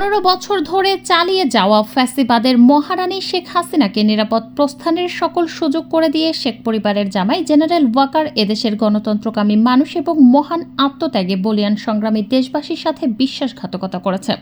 পনেরো বছর ধরে চালিয়ে যাওয়া ফ্যাসিবাদের মহারানী শেখ হাসিনাকে নিরাপদ প্রস্থানের সকল সুযোগ করে দিয়ে শেখ পরিবারের জামাই জেনারেল ওয়াকার এদেশের গণতন্ত্রকামী মানুষ এবং মহান আত্মত্যাগে বলিয়ান সংগ্রামী দেশবাসীর সাথে বিশ্বাসঘাতকতা করেছে।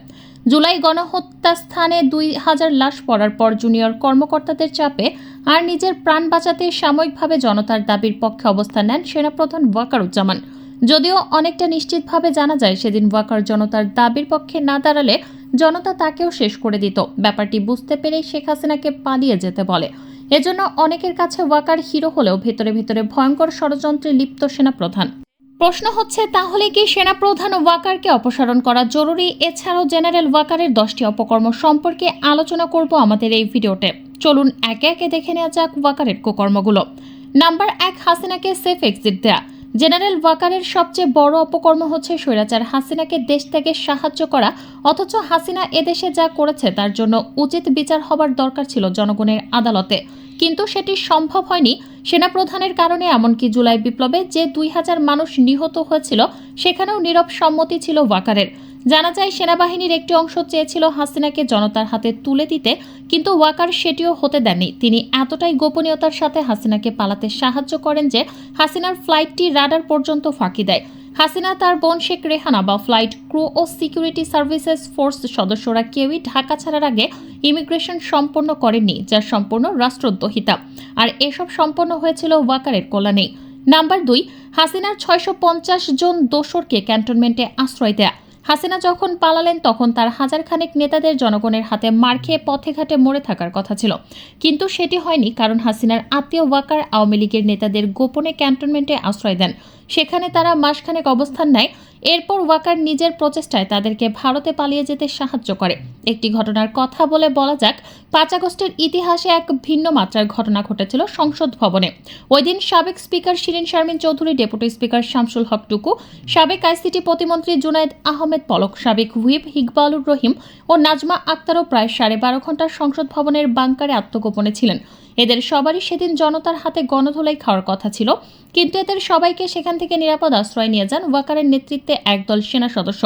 জুলাই গণহত্যা স্থানে দুই হাজার লাশ পড়ার পর জুনিয়র কর্মকর্তাদের চাপে আর নিজের প্রাণ বাঁচাতে সাময়িকভাবে জনতার দাবির পক্ষে অবস্থান নেন সেনাপ্রধান ওয়াকারুজ্জামান। যদিও অনেকটা নিশ্চিতভাবে জানা যায় সেদিন ওয়াকার জনতার দাবির পক্ষে না দাঁড়ালে জনতা তাকেও শেষ করে দিত। ব্যাপারটি বুঝতে পেরেই শেখ হাসিনাকে পালিয়ে যেতে বলে। এজন্য অনেকের কাছে ওয়াকার হিরো হলেও ভেতরে ভেতরে ভয়ঙ্কর ষড়যন্ত্রে লিপ্ত সেনাপ্রধান। প্রশ্ন হচ্ছে, তাহলে কি সেনাপ্রধান ওয়াকারকে অপসারণ করা জরুরি? এছাড়াও জেনারেল ওয়াকারের দশটি অপকর্ম সম্পর্কে আলোচনা করব আমাদের এই ভিডিওতে। চলুন একে একে দেখে নেওয়া যাক ওয়াকারের কুকর্মগুলো। নাম্বার এক, হাসিনাকে সেফ এক্সিট দেয়া। জেনারেল ওয়াকারের সবচেয়ে বড় অপকর্ম হচ্ছে স্বৈরাচার। হাসিনাকে দেশ থেকে সাহায্য করা, অথচ হাসিনা এদেশে যা করেছে তার জন্য উচিত বিচার হবার দরকার ছিল জনগণের আদালতে। কিন্তু সেটি সম্ভব হয়নি। সেনাপ্রধানের কারণে এমনকি জুলাই বিপ্লবে যে দুই হাজার মানুষ নিহত হয়েছিল, সেখানেও নীরব সম্মতি ছিল ওয়াকারের। জানা যায়, সেনাবাহিনীর একটি অংশ চেয়েছিল হাসিনাকে জনতার হাতে তুলে দিতে, কিন্তু ওয়াকার সেটিও হতে দেননি। তিনি এতটাই গোপনীয়তার সাথে হাসিনাকে পালাতে সাহায্য করেন যে, হাসিনার ফ্লাইটটি রাডার পর্যন্ত ফাঁকি দেয়। হাসিনা, তার বোন শেখ রেহানা বা ফ্লাইট ক্রু ও সিকিউরিটি সার্ভিসেস ফোর্স সদস্যরা কেউই ঢাকা ছাড়ার আগে ইমিগ্রেশন সম্পন্ন করেননি, যা সম্পূর্ণ রাষ্ট্রদ্রোহিতা। আর এসব সম্পন্ন হয়েছিল ওয়াকারের কল্যাণে নাম্বার দুই, হাসিনার ছয়শো পঞ্চাশ জন দোসরকে ক্যান্টনমেন্টে আশ্রয় দেয়া। হাসিনা যখন পালালেন, তখন তার হাজার খানেক নেতাদের জনগণের হাতে মার খেয়ে পথে ঘাটে মরে থাকার কথা ছিল। কিন্তু সেটি হয়নি কারণ হাসিনার আত্মীয় ওয়াকার আওয়ামী লীগের নেতাদের গোপনে ক্যান্টনমেন্টে আশ্রয় দেন। সেখানে তারা মাসখানেক অবস্থান নেয়। এরপর ওয়াকার নিজের প্রচেষ্টায় তাদেরকে ভারতে পালিয়ে যেতে সাহায্য করে। একটি ঘটনার কথা বলে বলা যাক, পাঁচ আগস্টের ইতিহাসে এক ভিন্ন মাত্রার ঘটনা ঘটেছিল সংসদ ভবনে। ওই দিন সাবেক speaker Shirin Sharmin Chowdhury, deputy speaker Shamsul Haque Tuku, সাবেক আইসিটি প্রতিমন্ত্রী জুনায়েদ আহমেদ পলক, সাবেক হুইপ হিকবালুর রহিম ও নাজমা আক্তারও প্রায় সাড়ে বারো ঘণ্টার সংসদ ভবনের বাংকারে আত্মগোপনে ছিলেন। এদের সবারই সেদিন জনতার হাতে গণধোলাই খাওয়ার কথা ছিল। কিন্তু এদের সবাইকে সেখান থেকে নিরাপদ আশ্রয় নিয়ে যান ওয়াকারের নেতৃত্বে একদল সেনা সদস্য।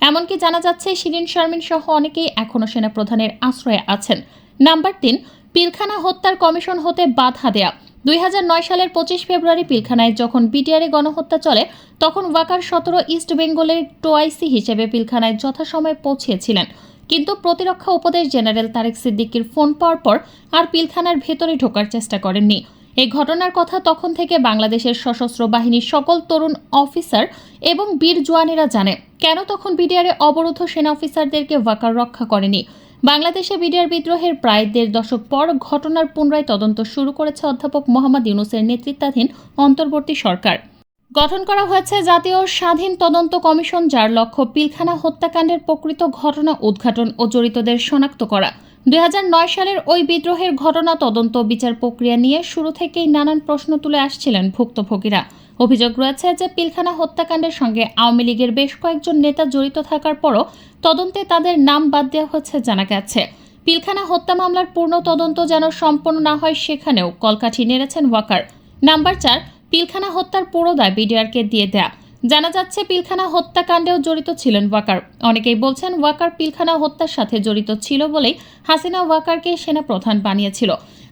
এমনকি জানা যাচ্ছে, শিরিন শারমিন সহ অনেকেই এখনও সেনা প্রধানের আশ্রয়ে আছেন। নাম্বার তিন, পিলখানা হত্যার কমিশন হতে বাধা দেয়া। দুই নয় সালের পঁচিশ ফেব্রুয়ারি পিলখানায় যখন বিটিআরে গণহত্যা চলে, তখন ওয়াকার সতেরো ইস্ট বেঙ্গলের টোয়াইসি হিসেবে পিলখানায় যথাসময়ে পৌঁছিয়েছিলেন কিন্তু প্রতিরক্ষা উপদেশ জেনারেল তারেক সিদ্দিকির ফোন পাওয়ার পর আর পিলখানার ভেতরে ঢোকার চেষ্টা করেননি। এই ঘটনার কথা তখন থেকে বাংলাদেশের সশস্ত্র বাহিনীর সকল তরুণ অফিসার এবং বীর জওয়ানেরা জানে। কেন তখন বিডিআরে অবরুদ্ধ সেনা অফিসারদেরকে ওয়াকার রক্ষা করেনি? বাংলাদেশে বিডিআর বিদ্রোহের প্রায় দেড় দশক পর ঘটনার পুনরায় তদন্ত শুরু করেছে অধ্যাপক মোহাম্মদ ইউনুসের নেতৃত্বাধীন অন্তর্বর্তী সরকার। গঠন করা হয়েছে জাতীয় স্বাধীন তদন্ত কমিশন, যার লক্ষ্য পিলখানা হত্যাকাণ্ডের প্রকৃত ঘটনা উদ্ঘাটন ও জড়িতদের শনাক্ত করা। দুই সালের ওই বিদ্রোহের ঘটনা তদন্ত বিচার প্রক্রিয়া নিয়ে শুরু থেকেই নানান প্রশ্ন তুলে আসছিলেন ভুক্তভোগীরা। অভিযোগ রয়েছে যে পিলখানা হত্যাকাণ্ডের সঙ্গে আওয়ামী লীগের বেশ কয়েকজন নেতা জড়িত থাকার পরও তদন্তে তাদের নাম বাদ দেওয়া হচ্ছে জানা গেছে। পিলখানা হত্যা মামলার পূর্ণ তদন্ত যেন সম্পন্ন না হয় সেখানেও কলকাঠি নেড়েছেন ওয়াকার। নাম্বার চার পিলখানা হত্যার পুরো দায় বিডিআরকে দিয়ে দেয়া। জানা যাচ্ছে, পিলখানা হত্যাকাণ্ডেও জড়িত ছিলেন ওয়াকার। অনেকেই বলছেন, ওয়াকার পিলখানা হত্যার সাথে জড়িত ছিল বলেই হাসিনা ওয়াকারকে সেনা প্রধান বানিয়েছিল।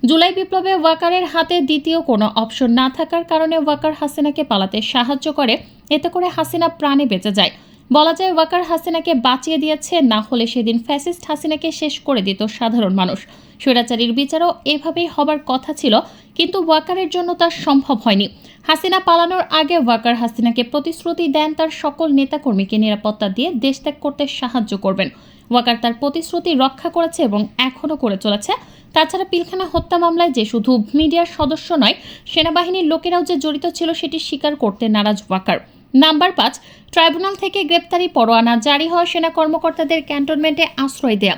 জুলাই বিপ্লবে ওয়াকারের হাতে দ্বিতীয় কোনো অপশন না থাকার কারণে ওয়াকার হাসিনাকে পালাতে সাহায্য করে। এতে করে হাসিনা প্রাণে বেঁচে যায়। বলা যায় ওয়াকার হাসিনাকে বাঁচিয়ে দিয়েছে, না হলে সেদিন ফ্যাসিস্ট হাসিনাকে শেষ করে দিত সাধারণ মানুষ। স্বৈরাচারীর বিচারও এভাবেই হবার কথা ছিল, কিন্তু ওয়াকারের জন্য তা সম্ভব হয়নি। হাসিনা পালানোর আগে ওয়াকার হাসিনাকে প্রতিশ্রুতি দেন তার সকল নেতাকর্মীকে নিরাপত্তা দিয়ে দেশ ত্যাগ করতে সাহায্য করবেন। ওয়াকার তার প্রতিশ্রুতি রক্ষা করেছে এবং এখনও করে চলেছে। তাছাড়া পিলখানা হত্যা মামলায় যে শুধু মিডিয়ার সদস্য নয়, সেনাবাহিনীর লোকেরাও যে জড়িত ছিল সেটি স্বীকার করতে নারাজ ওয়াকার। নাম্বার পাঁচ, ট্রাইব্যুনাল থেকে গ্রেপ্তারি পরোয়ানা জারি হওয়া সেনা কর্মকর্তাদের ক্যান্টনমেন্টে আশ্রয় দেয়া।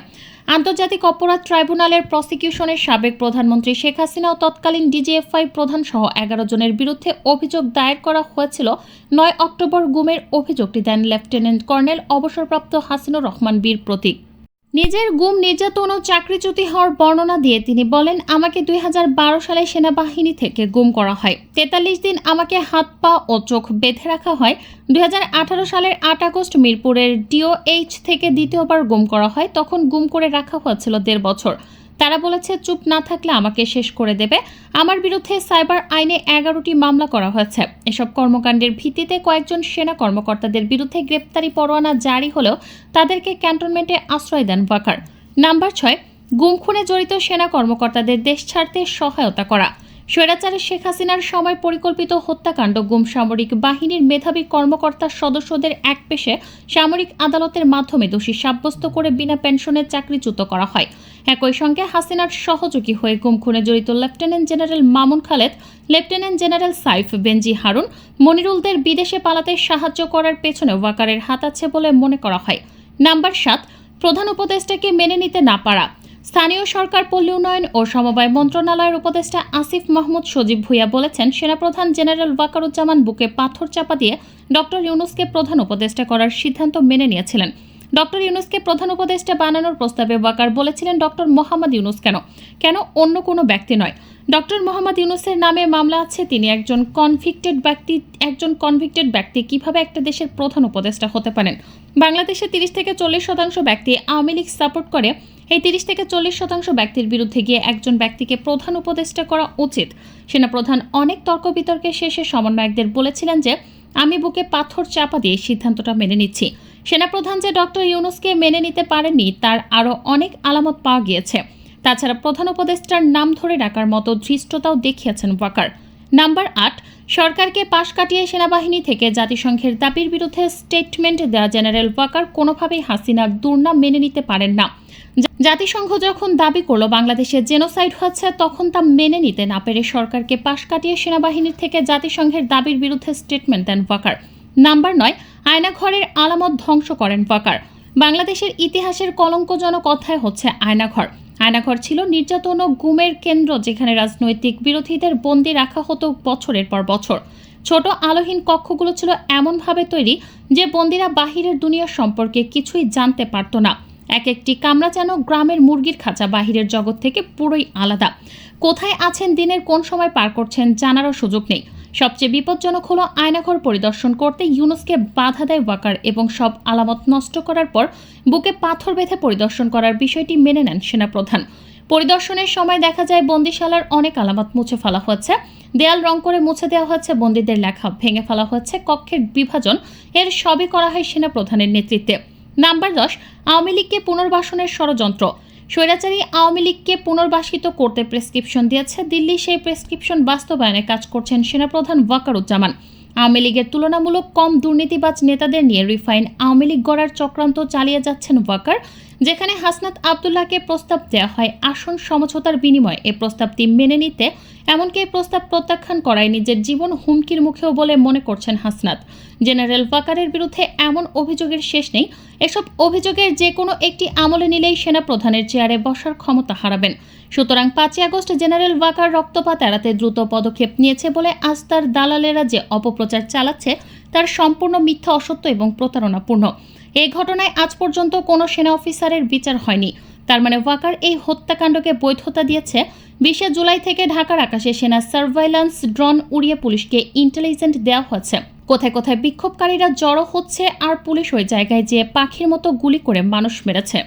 আন্তর্জাতিক অপরাধ ট্রাইব্যুনালের প্রসিকিউশনের সাবেক প্রধানমন্ত্রী শেখ হাসিনা ও তৎকালীন ডিজিএফআই প্রধান সহ এগারো জনের বিরুদ্ধে অভিযোগ দায়ের করা হয়েছিল নয় অক্টোবর গুমের অভিযোগটি দেন লেফটেন্যান্ট কর্নেল অবসরপ্রাপ্ত হাসিনুর রহমান বীর প্রতীক। নিজের গুম নির্যাতন ও চাকরিচ্যুতি হওয়ার বর্ণনা দিয়ে তিনি বলেন, আমাকে দুই হাজার বারো সালে সেনাবাহিনী থেকে গুম করা হয়। তেতাল্লিশ দিন আমাকে হাত, পা ও চোখ বেঁধে রাখা হয়। দুই হাজার আঠারো সালের আট আগস্ট মিরপুরের ডিওএইচ থেকে দ্বিতীয়বার গুম করা হয়। তখন গুম করে রাখা হয়েছিল দেড় বছর। তারা বলেছে, চুপ না থাকলে আমাকে শেষ করে দেবে। আমার বিরুদ্ধে সাইবার আইনে এগারোটি মামলা করা হয়েছে। এসব কর্মকাণ্ডের ভিত্তিতে কয়েকজন সেনা কর্মকর্তাদের বিরুদ্ধে গ্রেপ্তারি পরোয়ানা জারি হলেও তাদেরকে ক্যান্টনমেন্টে আশ্রয় দেন ওয়াকার। নাম্বার ছয় গুম খুনে জড়িত সেনা কর্মকর্তাদের দেশ ছাড়তে সহায়তা করা। স্বৈরাচারের শেখ হাসিনার সময় পরিকল্পিত হত্যাকাণ্ড গুম সামরিক বাহিনীর মেধাবী কর্মকর্তা সদস্যদের এক পেশে সামরিক আদালতের মাধ্যমে দোষী সাব্যস্ত করে বিনা পেনশনে চাকরিচ্যুত করা হয়। একই সঙ্গে হাসিনার সহযোগী হয়ে গুম খুনে জড়িত lieutenant general Mamun Khaled, lieutenant general Saif Benji Harun, মনিরুলদের বিদেশে পালাতে সাহায্য করার পেছনে ওয়াকারের হাত আছে বলে মনে করা হয়। নাম্বার সাত, প্রধান উপদেষ্টাকে মেনে নিতে না পারা। স্থানীয় সরকার পল্লী উন্নয়ন ও সমবায় মন্ত্রণালয়ের উপদেষ্টা আসিফ মাহমুদ সজীব ভুইয়া বলেছেন, সেনাপ্রধান জেনারেল ওয়াকারুজ্জামান বুকে পাথর চাপা দিয়ে ডক্টর ইউনুসকে প্রধান উপদেষ্টা করার সিদ্ধান্ত মেনে নিয়েছিলেন। ডক্টর ইউনুসকে প্রধান উপদেষ্টা বানানোর প্রস্তাবে ওয়াকার বলেছিলেন ডক্টর মোহাম্মদ ইউনুস কেন? কেন অন্য কোনো ব্যক্তি নয়। ডক্টর মোহাম্মদ ইউনুসের নামে মামলা আছে, তিনি একজন কনভিক্টেড ব্যক্তি, একজন কনভিক্টেড ব্যক্তি, কীভাবে একটা দেশের প্রধান উপদেষ্টা হতে পারেন? বাংলাদেশে তিরিশ থেকে চল্লিশ শতাংশ ব্যক্তি আওয়ামী লীগ সাপোর্ট করে, এই তিরিশ থেকে চল্লিশ শতাংশ ব্যক্তির বিরুদ্ধে গিয়ে একজন ব্যক্তিকে প্রধান উপদেষ্টা করা উচিত। সেনাপ্রধান অনেক তর্ক বিতর্কের শেষে সমন্বয়কদের বলেছিলেন যে, আমি বুকে পাথর চাপা দিয়ে সিদ্ধান্তটা মেনে নিচ্ছি। সেনাপ্রধান যে ডক্টর ইউনুসকে মেনে নিতে পারেননি, তার আরও অনেক আলামত পাওয়া গিয়েছে। তাছাড়া প্রধান উপদেষ্টার নাম ধরে ডাকার মতো ধৃষ্টতাও দেখিয়েছেন ওয়াকার। নাম্বার আট, সরকারকে পাশ কাটিয়ে সেনাবাহিনী থেকে জাতিসংঘের দাবির বিরুদ্ধে স্টেটমেন্ট দেওয়া জেনারেল ওয়াকার কোনোভাবেই হাসিনার দুর্নাম মেনে নিতে পারেন না। জাতিসংঘ যখন দাবি করল বাংলাদেশে জেনোসাইড হচ্ছে তখন তা মেনে নিতে না পেরে সরকারকে পাশ কাটিয়ে সেনাবাহিনীর থেকে জাতিসংঘের দাবির বিরুদ্ধে স্টেটমেন্ট দেন ওয়াকার। নাম্বার নয়, আয়নাঘরের আলামত ধ্বংস করেন ওয়াকার। বাংলাদেশের ইতিহাসের কলঙ্কজনক অধ্যায় হচ্ছে আয়নাঘর। আয়নাঘর ছিল নির্যাতন ও গুমের কেন্দ্র যেখানে রাজনৈতিক বিরোধীদের বন্দি রাখা হতো বছরের পর বছর। ছোট আলোহীন কক্ষগুলো ছিল এমনভাবে তৈরি যে বন্দিরা বাহিরের দুনিয়া সম্পর্কে কিছুই জানতে পারত না। এক একটি কামরা যেন গ্রামের মুরগির খাঁচা বাহিরের জগৎ থেকে পুরোই আলাদা। কোথায় আছেন দিনের কোন সময় পার করছেন জানারও সুযোগ নেই। সবচেয়ে বিপজ্জনক হলো আয়নাঘর পরিদর্শন করতে ইউনুসকে বাধা দেয় ওয়াকার এবং সব আলামত নষ্ট করার পর বুকে পাথর বেঁধে পরিদর্শন করার বিষয়টি মেনে নেন সেনাপ্রধান। পরিদর্শনের সময় দেখা যায় বন্দিশালার অনেক আলামত মুছে ফেলা হয়েছে। দেয়াল রং করে মুছে দেওয়া হচ্ছে বন্দীদের লেখা ভেঙে ফেলা হচ্ছে কক্ষের বিভাজন এর সবই করা হয় সেনাপ্রধানের নেতৃত্বে। নাম্বার দশ, আওয়ামী লীগকে পুনর্বাসনের ষড়যন্ত্র। স্বৈরাচারী আওয়ামী লীগকে পুনর্বাসিত করতে প্রেসক্রিপশন দিয়েছে দিল্লি, সেই প্রেসক্রিপশন বাস্তবায়নে কাজ করছেন সেনাপ্রধান ওয়াকারুজ্জামান। আওয়ামী লীগের তুলনামূলক কম দুর্নীতিবাজ নেতাদের নিয়ে রিফাইন আওয়ামী লীগ গড়ার চক্রান্ত চালিয়ে যাচ্ছেন ওয়াকার। যেখানে হাসনাত আবদুল্লাহকে প্রস্তাব দেওয়া হয়, আসন সমঝোতার বিনিময়ে এই প্রস্তাবটি মেনে নিতে। এমনকি এই প্রস্তাব প্রত্যাখ্যান করায় নিজের জীবন হুমকির মুখেও বলে মনে করছেন হাসনাত। জেনারেল ওয়াকারের বিরুদ্ধে এমন অভিযোগের শেষ নেই। এসব অভিযোগের যে কোনো একটি আমলে নিলেই সেনা প্রধানের চেয়ারে বসার ক্ষমতা হারাবেন। সুতরাং পাঁচই আগস্ট জেনারেল ওয়াকার রক্তপাত এড়াতে দ্রুত পদক্ষেপ নিয়েছে বলে আজ তার দালালেরা যে অপপ্রচার চালাচ্ছে, তার সম্পূর্ণ মিথ্যা, অসত্য এবং প্রতারণাপূর্ণ। এই ঘটনায় আজ পর্যন্ত কোনো সেনা অফিসারের বিচার হয়নি। তার মানে ওয়াকার এই হত্যাকাণ্ডকে বৈধতা দিয়েছে। বিশে জুলাই থেকে ঢাকার আকাশে সেনা সার্ভাইল্যান্স ড্রোন উড়িয়ে পুলিশকে ইন্টেলিজেন্ট দেওয়া হয়েছে। কোথায় কোথায় বিক্ষোভকারীরা জড়ো হচ্ছে আর পুলিশ ওই জায়গায় যে পাখির মতো গুলি করে মানুষ মেরেছে।